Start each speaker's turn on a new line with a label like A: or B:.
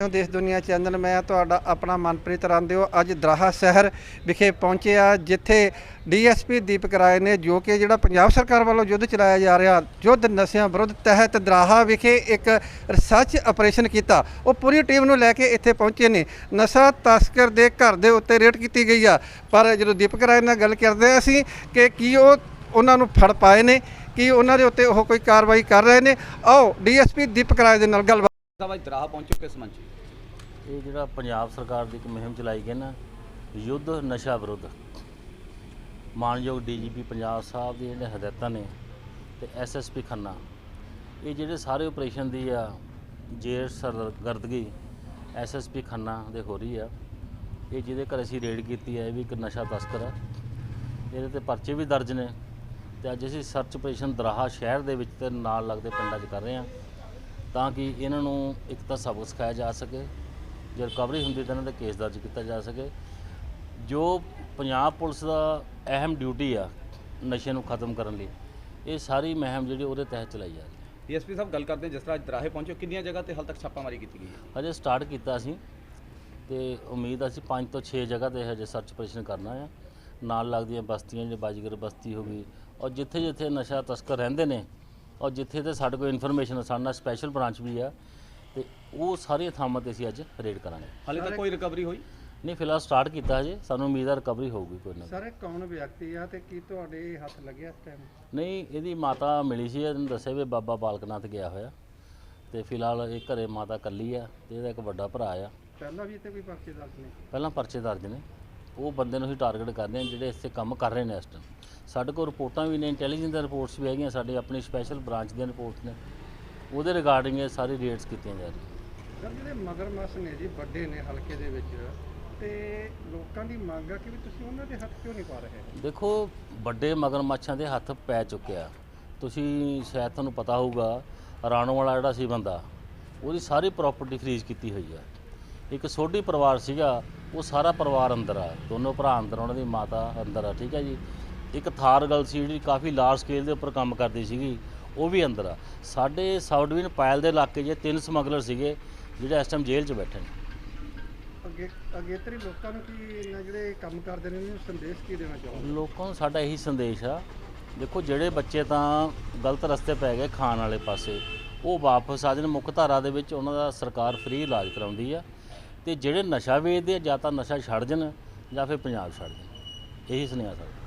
A: ਦੇਸ਼ ਦੁਨੀਆ ਚੈਨਲ, ਮੈਂ ਤੁਹਾਡਾ ਆਪਣਾ ਮਨਪ੍ਰੀਤ ਰਾਂਦਿਓ ਅੱਜ ਦਰਾਹਾ ਸ਼ਹਿਰ ਵਿਖੇ ਪਹੁੰਚੇ ਆ ਜਿੱਥੇ ਡੀਐਸਪੀ ਦੀਪਕ ਰਾਏ ਨੇ ਜੋ ਕਿ ਜਿਹੜਾ ਪੰਜਾਬ ਸਰਕਾਰ ਵੱਲੋਂ ਯੁੱਧ ਚਲਾਇਆ ਜਾ ਰਿਹਾ, ਯੁੱਧ ਨਸ਼ਿਆਂ ਵਿਰੁੱਧ ਤਹਿਤ ਦਰਾਹਾ ਵਿਖੇ ਇੱਕ ਰਿਸਰਚ ਆਪਰੇਸ਼ਨ ਕੀਤਾ। ਉਹ ਪੂਰੀ ਟੀਮ ਨੂੰ ਲੈ ਕੇ ਇੱਥੇ ਪਹੁੰਚੇ ਨੇ। ਨਸ਼ਾ ਤਸਕਰ ਦੇ ਘਰ ਦੇ ਉੱਤੇ ਰੇਡ ਕੀਤੀ ਗਈ ਆ। ਪਰ ਜਦੋਂ ਦੀਪਕ ਰਾਏ ਨਾਲ ਗੱਲ ਕਰਦੇ ਹਾਂ ਅਸੀਂ ਕਿ ਕੀ ਉਹ ਉਹਨਾਂ ਨੂੰ ਫੜ ਪਾਏ ਨੇ, ਕੀ ਉਹਨਾਂ ਦੇ ਉੱਤੇ ਉਹ ਕੋਈ ਕਾਰਵਾਈ ਕਰ ਰਹੇ ਨੇ, ਆਓ ਡੀਐਸਪੀ ਦੀਪਕ ਰਾਏ ਦੇ ਨਾਲ ਗੱਲਬਾਤ
B: ਸਾਹਿਬ, ਅੱਜ ਦਰਾਹਾ ਪਹੁੰਚੋ ਕਿਸ ਮੰਚ
C: ਇਹ ਜਿਹੜਾ ਪੰਜਾਬ ਸਰਕਾਰ ਦੀ ਇੱਕ ਮੁਹਿੰਮ ਚਲਾਈ ਗਈ ਨਾ, ਯੁੱਧ ਨਸ਼ਾ ਵਿਰੁੱਧ। ਮਾਨਯੋਗ ਡੀਜੀਪੀ ਪੰਜਾਬ ਸਾਹਿਬ ਦੀ ਜਿਹੜੇ ਹਦਾਇਤਾਂ ਨੇ ਤੇ ਐਸਐਸਪੀ ਖੰਨਾ, ਇਹ ਜਿਹੜੇ ਸਾਰੇ ਆਪਰੇਸ਼ਨ ਦੀ ਆ ਜੇਰ ਸਰਗਰਦਗੀ ਐਸਐਸਪੀ ਖੰਨਾ ਦੇ ਹੋ ਰਹੀ ਆ, ਇਹ ਜਿਹਦੇ ਘਰ ਅਸੀਂ ਰੇਡ ਕੀਤੀ ਹੈ ਇਹ ਵੀ ਇੱਕ ਨਸ਼ਾ ਤਸਕਰ ਆ। ਇਹਦੇ ਤੇ ਪਰਚੇ ਵੀ ਦਰਜ ਨੇ ਤੇ ਅੱਜ ਅਸੀਂ ਸਰਚ ਆਪਰੇਸ਼ਨ ਦਰਾਹਾ ਸ਼ਹਿਰ ਦੇ ਵਿੱਚ ਤੇ ਨਾਲ ਲੱਗਦੇ ਪਿੰਡਾਂ 'ਚ ਕਰ ਰਹੇ ਹਾਂ ਤਾਂ ਕਿ ਇਹਨਾਂ ਨੂੰ ਇੱਕ ਤਾਂ ਸਬਕ ਸਿਖਾਇਆ ਜਾ ਸਕੇ ਜੇ ਰਿਕਵਰੀ ਹੁੰਦੀ ਤਾਂ ਇਹਨਾਂ ਦਾ ਕੇਸ ਦਰਜ ਕੀਤਾ ਜਾ ਸਕੇ। ਜੋ ਪੰਜਾਬ ਪੁਲਿਸ ਦਾ ਅਹਿਮ ਡਿਊਟੀ ਆ ਨਸ਼ੇ ਨੂੰ ਖਤਮ ਕਰਨ ਲਈ ਇਹ ਸਾਰੀ ਮਹਿਮ ਜਿਹੜੀ ਉਹਦੇ ਤਹਿਤ ਚਲਾਈ ਜਾ ਰਹੀ ਹੈ।
B: ਡੀਐਸਪੀ ਸਾਹਿਬ ਗੱਲ ਕਰਦੇ ਹਾਂ ਜਿਸ ਤਰ੍ਹਾਂ ਅੱਜ ਦਰਾਹੇ ਪਹੁੰਚੋ ਕਿੰਨੀਆਂ ਜਗ੍ਹਾ ਤੇ ਹਾਲ ਤੱਕ ਛਾਪਾਮਾਰੀ ਕੀਤੀ ਗਈ ਹੈ?
C: ਹਜੇ ਸਟਾਰਟ ਕੀਤਾ ਅਸੀਂ ਤੇ ਉਮੀਦ ਆ ਅਸੀਂ 5 ਤੋਂ 6 ਜਗ੍ਹਾ ਤੇ ਹਜੇ ਸਰਚ ਆਪਰੇਸ਼ਨ ਕਰਨਾ ਆ। ਨਾਲ ਲੱਗਦੀਆਂ ਬਸਤੀਆਂ ਜਿਹੜੇ ਬਾਜੀਗਰ ਬਸਤੀ ਹੋ ਗਈ ਔਰ ਜਿੱਥੇ ਜਿੱਥੇ ਨਸ਼ਾ ਤਸਕਰ ਰਹਿੰਦੇ ਨੇ ਔਰ ਜਿੱਥੇ ਤੇ ਸਾਡੇ ਕੋਲ ਇਨਫੋਰਮੇਸ਼ਨ ਸਾਡਾ ਸਪੈਸ਼ਲ ਬ੍ਰਾਂਚ ਵੀ ਆ ਤੇ ਉਹ ਸਾਰੀਆਂ ਥਾਵਾਂ ਤੇ ਅਸੀਂ ਅੱਜ ਰੇਡ ਕਰਾਂਗੇ।
B: ਹਾਲੇ ਤੱਕ ਕੋਈ ਰਿਕਵਰੀ ਹੋਈ?
C: ਨਹੀਂ ਫਿਲਹਾਲ ਸਟਾਰਟ ਕੀਤਾ ਹਜੇ ਸਾਨੂੰ ਉਮੀਦ ਆ ਰਿਕਵਰੀ ਹੋਊਗੀ ਕੋਈ ਨਾ
A: ਸਰ ਇਹ ਕੌਣ ਵਿਅਕਤੀ ਆ ਤੇ ਕੀ ਤੁਹਾਡੇ ਹੱਥ ਲੱਗਿਆ ਇਸ ਟਾਈਮ
C: ਨਹੀਂ ਇਹਦੀ ਮਾਤਾ ਮਿਲੀ ਸੀ ਇਹਨੂੰ ਦੱਸਿਆ ਵੀ ਬਾਬਾ ਬਾਲਕਨਾਥ ਗਿਆ ਹੋਇਆ। ਤੇ ਫਿਲਹਾਲ ਇਹ ਘਰੇ ਮਾਤਾ ਇਕੱਲੀ ਆ ਤੇ ਇਹਦਾ ਇੱਕ ਵੱਡਾ ਭਰਾ ਆ।
A: ਪਹਿਲਾਂ ਵੀ ਇੱਥੇ ਕੋਈ ਪਰਚੇ ਦਰਜ ਨੇ?
C: ਪਹਿਲਾਂ ਪਰਚੇ ਦਰਜ ਨੇ। ਉਹ ਬੰਦੇ ਨੂੰ ਅਸੀਂ ਟਾਰਗੇਟ ਕਰਦੇ ਹਾਂ ਜਿਹੜੇ ਇੱਥੇ ਕੰਮ ਕਰ ਰਹੇ ਨੇ ਇਸ ਟਾਈਮ ਸਾਡੇ ਕੋਲ ਰਿਪੋਰਟਾਂ ਵੀ ਨੇ ਇੰਟੈਲੀਜੈਂਸ ਦੀਆਂ ਰਿਪੋਰਟਸ ਵੀ ਹੈਗੀਆਂ ਸਾਡੇ ਆਪਣੀ ਸਪੈਸ਼ਲ ਬ੍ਰਾਂਚ ਦੀਆਂ ਰਿਪੋਰਟਸ ਨੇ। ਉਹਦੇ ਰਿਗਾਰਡਿੰਗ ਇਹ ਸਾਰੀ ਰੇਡਸ ਕੀਤੀਆਂ ਜਾ ਰਹੀਆਂ।
A: ਸਰ ਜਿਹੜੇ ਮਗਰਮੱਛ ਨੇ ਜੀ ਵੱਡੇ ਨੇ ਹਲਕੇ ਦੇ ਵਿੱਚ ਤੇ ਲੋਕਾਂ ਦੀ ਮੰਗ ਆ ਕਿ ਵੀ ਤੁਸੀਂ ਉਹਨਾਂ ਦੇ ਹੱਥ ਕਿਉਂ ਨਹੀਂ ਪਾ ਰਹੇ?
C: ਦੇਖੋ ਵੱਡੇ ਮਗਰਮੱਛਾਂ ਦੇ ਹੱਥ ਪੈ ਚੁੱਕਿਆ। ਤੁਸੀਂ ਸ਼ਾਇਦ ਤੁਹਾਨੂੰ ਪਤਾ ਹੋਊਗਾ ਰਾਣੋ ਵਾਲਾ ਜਿਹੜਾ ਸੀ ਬੰਦਾ ਉਹਦੀ ਸਾਰੀ ਪ੍ਰਾਪਰਟੀ ਫਰੀਜ਼ ਕੀਤੀ ਹੋਈ ਆ। ਇੱਕ ਸੋਢੀ ਪਰਿਵਾਰ ਸੀਗਾ ਉਹ ਸਾਰਾ ਪਰਿਵਾਰ ਅੰਦਰ ਆ। ਦੋਨੋਂ ਭਰਾ ਅੰਦਰ ਉਹਨਾਂ ਦੀ ਮਾਤਾ ਅੰਦਰ ਆ ਠੀਕ ਹੈ ਜੀ? ਇੱਕ ਥਾਰ ਗਰਲ ਸੀ ਜਿਹੜੀ ਕਾਫੀ ਲਾਰਜ ਸਕੇਲ ਦੇ ਉੱਪਰ ਕੰਮ ਕਰਦੀ ਸੀਗੀ ਉਹ ਵੀ ਅੰਦਰ ਆ। ਸਾਡੇ ਸਾਊਥ ਡਿਵੀਜ਼ਨ ਪਾਇਲ ਦੇ ਇਲਾਕੇ 'ਚ ਤਿੰਨ ਸਮਗਲਰ ਸੀਗੇ ਜਿਹੜੇ ਇਸ ਟਾਈਮ ਜੇਲ੍ਹ 'ਚ ਬੈਠੇ ਨੇ।
A: ਅੱਗੇ ਅਗੇਤਰੀ ਲੋਕਾਂ ਨੂੰ ਕੀ ਇਹਨਾਂ ਜਿਹੜੇ ਕੰਮ ਕਰਦੇ ਨੇ ਉਹਨਾਂ ਨੂੰ ਸੰਦੇਸ਼ ਕੀ ਦੇਣਾ ਚਾਹੋਗੇ?
C: ਲੋਕਾਂ ਨੂੰ ਸਾਡਾ ਇਹੀ ਸੰਦੇਸ਼ ਆ ਦੇਖੋ ਜਿਹੜੇ ਬੱਚੇ ਤਾਂ ਗਲਤ ਰਸਤੇ ਪੈ ਗਏ ਖਾਣ ਵਾਲੇ ਪਾਸੇ ਉਹ ਵਾਪਸ ਆ ਜਾਣ। ਮੁੱਖ ਧਾਰਾ ਦੇ ਵਿੱਚ ਉਹਨਾਂ ਦਾ ਸਰਕਾਰ ਫ੍ਰੀ ਇਲਾਜ ਕਰਾਉਂਦੀ ਆ। ਤੇ ਜਿਹੜੇ ਨਸ਼ਾ ਵੇਚਦੇ ਆ, ਜਾਂ ਤਾਂ ਨਸ਼ਾ ਛੱਡ ਜਾਣ ਜਾਂ ਫਿਰ ਪੰਜਾਬ ਛੱਡ ਜਾਣ ਇਹੀ ਸੁਨੇਹਾ ਸਾਡਾ।